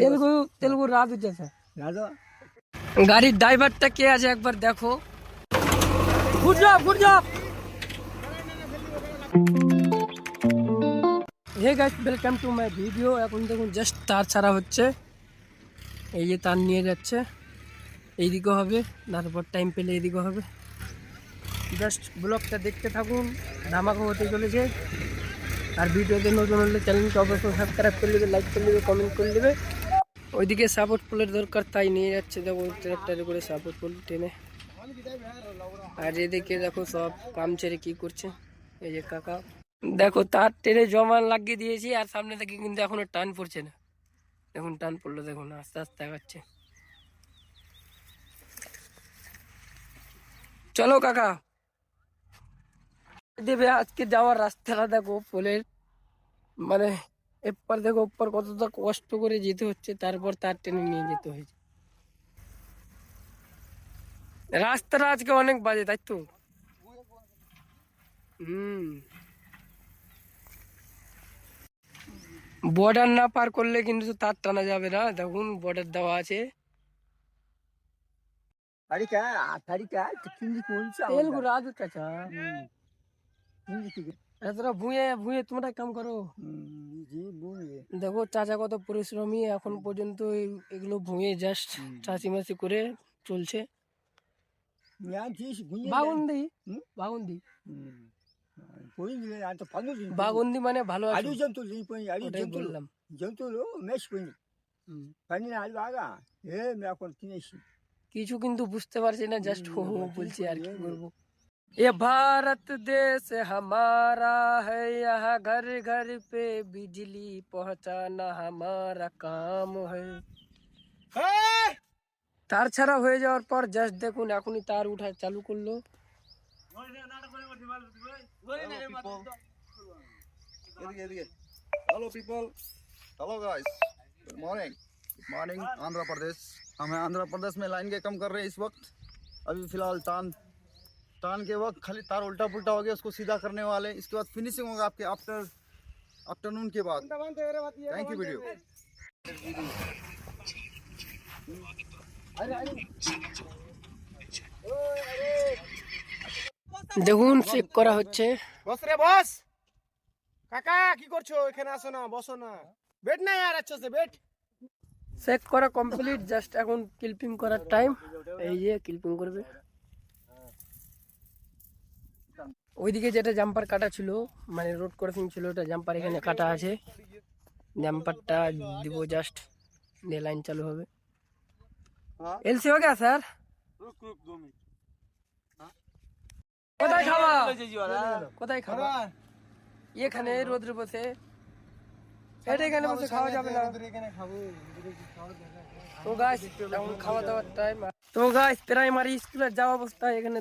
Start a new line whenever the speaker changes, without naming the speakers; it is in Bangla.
তেলুগু তেলুগু রাজু চাচা
রাজা?
গাড়ির ড্রাইভারটা কে আছে একবার দেখো। Good job good job. Hey guys welcome to my video এখন দেখুন জাস্ট তার ছাড়া হচ্ছে। এই যে তার নিয়ে যাচ্ছে। এইদিকে হবে তারপর টাইম পেলে এইদিকে হবে। জাস্ট ব্লগটা দেখতে থাকুন। ধামাকা হতে চলেছে। আর ভিডিওতে নতুন হলে চ্যানেলকে অবশ্যই সাবস্ক্রাইব করে নেবে লাইক করে নেবে কমেন্ট করে নেবে ওইদিকে সাপোর্ট পোলের দরকার, তাই নিয়ে যাচ্ছে। দেখো ট্রাক্টরে করে সাপোর্ট পোল টেনে। আর এদিকে দেখো সব কাম ছেড়ে কি করছে, এই যে কাকা। দেখো, তার টেনে জমা লাগিয়ে দিয়েছি, আর সামনে থেকে কিন্তু এখনও টান পড়ছে না। দেখুন, টান পড়ল, দেখুন, আস্তে আস্তে আগাচ্ছে। চলো, কাকা। দেবে আজকে যাওয়ার রাস্তাটা দেখো পোলের মানে এপার দেখো ওপার কতটা কষ্ট করে যেতে হচ্ছে তারপর তার টেনে নিয়ে যেতে হয়েছে। রাস্তাটা আজকে অনেক বাজে তাই তো? হুম। বর্ডার না পার করলে কিন্তু তার টানা যাবে না। দেখুন বর্ডার দেওয়া আছে।
তারিখা তারিখা কিনজি কোনছে
তেলগু রাজু চাচা।
কিনজি থেকে
দেখো চাচা কত পরিশ্রমী এখন পর্যন্ত এগুলো ভুঁয়ে জাস্ট চাষি মাসি করে চলছে। মানে ভালো বললাম। কিছু কিন্তু বুঝতে পারছি না জাস্ট হো বলছি আর কি করব। ये भारत देश हमारा है यहाँ घर घर पे बिजली पहुँचाना हमारा काम है। तार छड़ा हो जाओ पर जस्ट देखो नाकुनी तार उठा चालू कर
लो। Hello people hello guys good morning morning Andhra Pradesh हमें आंध्र प्रदेश में लाइन के कम कर रहे हैं इस वक्त। अभी फ़िलहाल चाँद टान के वक्त खाली तार उल्टा पुल्टा हो गया उसको सीधा करने वाले हैं। इसके बाद फिनिशिंग होगा आपके आफ्टर आफ्टरनून के बाद थैंक यू वीडियो
দেখুন চেক করা হচ্ছে
বস রে বস কাকা কি করছো এখানে আসো না বসো না বেট না यार अच्छे से বেট
চেক করা কমপ্লিট জাস্ট এখন ক্লিপিং করার টাইম এই যে ক্লিপিং করবে ওইদিকে যেটা জাম্পার কাটা ছিল মানে রোড ক্রসিং ছিল ওটা জাম্পার এখানে কাটা আছে। জাম্পারটা দিব জাস্ট দিয়ে লাইন চালু হবে। এলসি হয়ে গেছে স্যার? কোথায় খাওয়া কোথায় খাওয়া এখানে রোদ্র বসে এটা এখানে বসে খাওয়া যাবে না। তো গাছ খাওয়া দাওয়ার টাইম তো গাছ প্রাইমারি স্কুলের যাওয়া অবস্থা এখানে